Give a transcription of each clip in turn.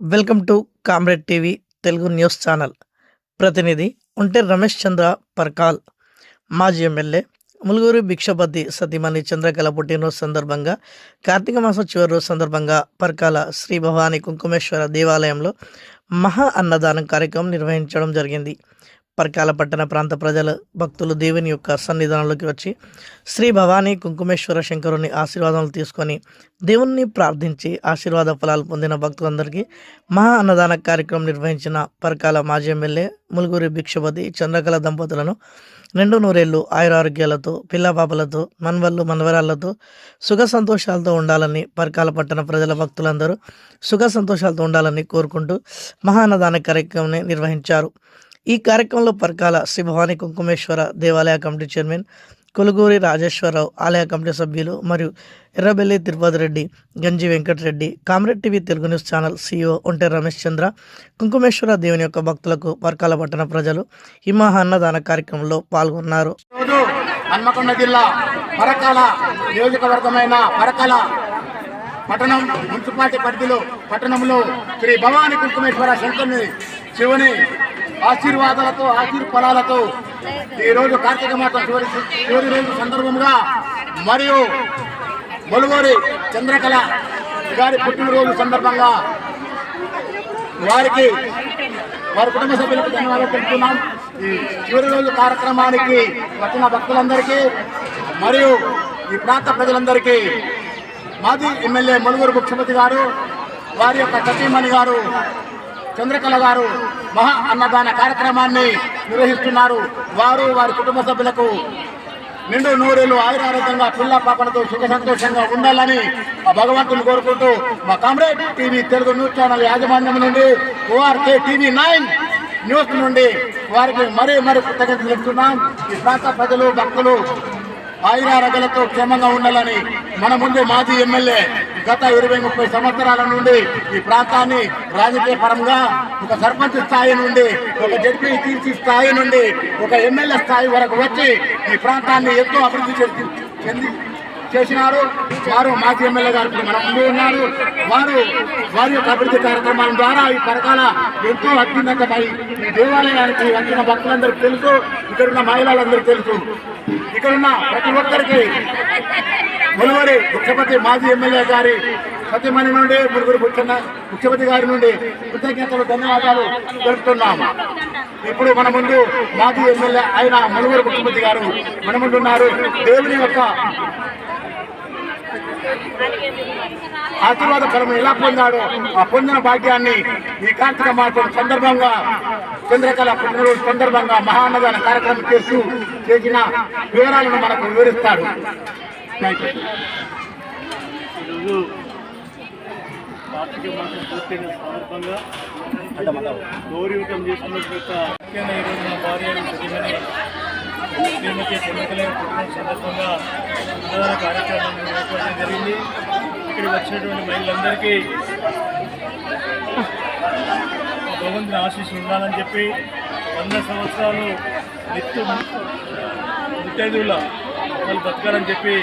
Welcome to comrade TV Telugu news channel. ప్రతినిధి ఉంటే రమేష్ చంద్ర పర్కాల్. మాజీ ఎమ్మెల్యే ములుగురు భిక్షపతి సతీమణి చంద్రకళ పుట్టినరోజు సందర్భంగా కార్తీక మాసం చివరి రోజు సందర్భంగా పర్కాల శ్రీ భవానీ కుంకుమేశ్వర దేవాలయంలో మహా అన్నదానం కార్యక్రమం నిర్వహించడం జరిగింది. పర్కాల పట్టణ ప్రాంత ప్రజలు భక్తులు దేవుని యొక్క సన్నిధానంలోకి వచ్చి శ్రీ భవానీ కుంకుమేశ్వర శంకరుని ఆశీర్వాదాలు తీసుకొని దేవుణ్ణి ప్రార్థించి ఆశీర్వాద ఫలాలు పొందిన భక్తులందరికీ మహా అన్నదాన కార్యక్రమం నిర్వహించిన పరకాల మాజీ ఎమ్మెల్యే ములుగురి భిక్షపతి చంద్రకళ దంపతులను రెండు నూరేళ్ళు ఆయురారోగ్యాలతో పిల్లపాపలతో మన్వళ్ళు మన్వరాళ్ళతో సుఖ సంతోషాలతో ఉండాలని పరకాల పట్టణ ప్రజల భక్తులందరూ సుఖ సంతోషాలతో ఉండాలని కోరుకుంటూ మహా అన్నదాన కార్యక్రమాన్ని నిర్వహించారు. ఈ కార్యక్రమంలో పరకాల శ్రీ భవానీ కుంకుమేశ్వర దేవాలయ కమిటీ చైర్మన్ కొలుగూరి రాజేశ్వరరావు ఆలయ కమిటీ సభ్యులు మరియు Errabelli Tirupati Reddy Ganji Venkata Reddy comrade TV Telugu news channel CEO Onte Ramesh Chandra Kunkumeshwara దేవుని యొక్క భక్తులకు పరకాల పట్టణ ప్రజలు హిమహ అన్నదాన కార్యక్రమంలో పాల్గొన్నారు. హన్మకొండ జిల్లా పరకాల నియోజకవర్గమైన పరకాల పట్టణం మున్సిపాలిటీ పరిధిలో పట్టణంలో శ్రీ భవాని కుంకుమేశ్వర శంకరుని శివుని ఆశీర్వాదాలతో ఆశీర్ఫలాలతో ఈ రోజు కార్తీక మాసం చివరి చివరి రోజు సందర్భంగా మరియు మొలుగోరి చంద్రకళ గారి పుట్టినరోజు సందర్భంగా వారికి వారి కుటుంబ సభ్యులకు ధన్యవాదాలు తెలుపుతున్నాం. ఈ చివరి రోజు కార్యక్రమానికి వచ్చిన భక్తులందరికీ మరియు ఈ ప్రాంత ప్రజలందరికీ మాజీ ఎమ్మెల్యే ములుగురు ముఖ్యమంత్రి గారు వారి యొక్క సతీమణి గారు చంద్రకళ గారు మహా అన్నదాన కార్యక్రమాన్ని నిర్వహిస్తున్నారు. వారు వారి కుటుంబ సభ్యులకు నిండు నూరేళ్ళు ఆయురారోగ్యంగా పిల్ల పాపలతో సుఖ సంతోషంగా ఉండాలని మా భగవంతుని కోరుకుంటూ మా comrade TV Telugu news channel యాజమాన్యం నుండి ఓఆర్కే టీవీ నైన్ న్యూస్ నుండి వారికి మరీ మరీ కృతజ్ఞతలు చెప్తున్నాం. ఈ ప్రాంత ప్రజలు భక్తులు ఆయురారోగ్యాలతో క్షేమంగా ఉండాలని మన ముందు మాజీ ఎమ్మెల్యే గత ఇరవై ముప్పై సంవత్సరాల నుండి ఈ ప్రాంతాన్ని రాజకీయ పరంగా ఒక సర్పంచ్ స్థాయి నుండి ఒక జడ్పీ తీర్చి స్థాయి నుండి ఒక ఎమ్మెల్యే స్థాయి వరకు వచ్చి ఈ ప్రాంతాన్ని ఎంతో అభివృద్ధి చెంది చేసినారు. వారు మాజీ ఎమ్మెల్యే గారు మన ముందు ఉన్నారు. వారు వారి యొక్క అభివృద్ధి కార్యక్రమాల ద్వారా ఈ పరకాల ఎంతో అత్యున్నతమై ఈ దేవాలయానికి వచ్చిన భక్తులందరికీ తెలుసు. ఇక్కడున్న మహిళలందరికీ తెలుసు. ఇక్కడున్న ప్రతి ఒక్కరికి ములుగురి ముఖ్యమంత్రి మాజీ ఎమ్మెల్యే గారి సత్యమణి నుండి మురుగురు ముఖ్య ముఖ్యమంత్రి గారి నుండి కృతజ్ఞతలు ధన్యవాదాలు తెలుపుతున్నాము. ఇప్పుడు మన ముందు మాజీ ఎమ్మెల్యే అయిన ములుగురు ముఖ్యమంత్రి గారు మన ముందు ఉన్నారు దేవుని యొక్క ఆశీర్వాద ఫలం ఎలా పొందాడో ఆ పొందిన భాగ్యాన్ని ఈ కార్తీక మాసం సందర్భంగా చంద్రకళ పుట్టినరోజు సందర్భంగా మహాన్నదాన కార్యక్రమం చేస్తూ చేసిన వివరాలను మనకు వివరిస్తాడు. కార్తీక మాసం పూర్తయిన సందర్భంగా ముఖ్యంగా ఈరోజు మా భార్య శ్రీమతి చంద్రకళ పుట్టిన సందర్భంగా కార్యక్రమం జరిగింది. ఇక్కడికి వచ్చినటువంటి మహిళలందరికీ ఆ భగవంతుని ఆశీస్సులు ఉండాలని చెప్పి వంద సంవత్సరాలు నిత్యం నిత్యదుల వాళ్ళు బతకాలని చెప్పి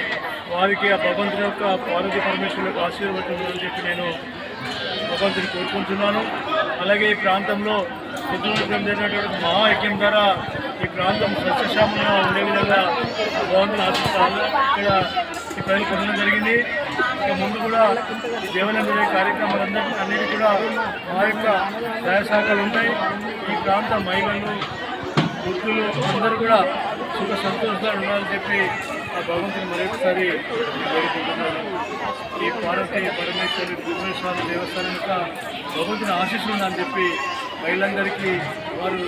వారికి ఆ భగవంతుని యొక్క ఆరోగ్య పరమేశ్వరుల యొక్క ఆశీర్వదించాలని చెప్పి నేను భగవంతుని కోరుకుంటున్నాను. అలాగే ఈ ప్రాంతంలో రుద్రవృత్తం జరిగినటువంటి మహాయజ్ఞం ద్వారా ఈ ప్రాంతం సస్యశ్యామంగా ఉండే విధంగా బాగుందని భగవంతుని ఆశిస్తాను ఇక్కడ ఈ ప్రజలు పొందడం జరిగింది. ఇక ముందు కూడా ఈ దేవాలయం జరిగే కార్యక్రమాలందరికీ అన్నిటి కూడా మా యొక్క సహాయ ఉంటాయి. ఈ ప్రాంత మహిళలు వృద్ధులు అందరూ కూడా సుఖ సంతోషంగా ఉండాలని చెప్పి ఆ భగవంతుని మరొకసారి వేడుకుంటున్నాను ఈ పార్వతి పరమేశ్వరి భువనేశ్వర దేవస్థానం యొక్క భగవంతుని ఆశీస్సులు ఉండాలని చెప్పి మహిళలందరికీ వారు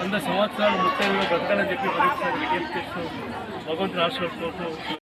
వంద సంవత్సరాలు ముత్తైదుగా బ్రతకాలని చెప్పి పరీక్ష విజ్ఞప్తి చేస్తూ భగవంతుని ఆశీర్వాదం కోరుతూ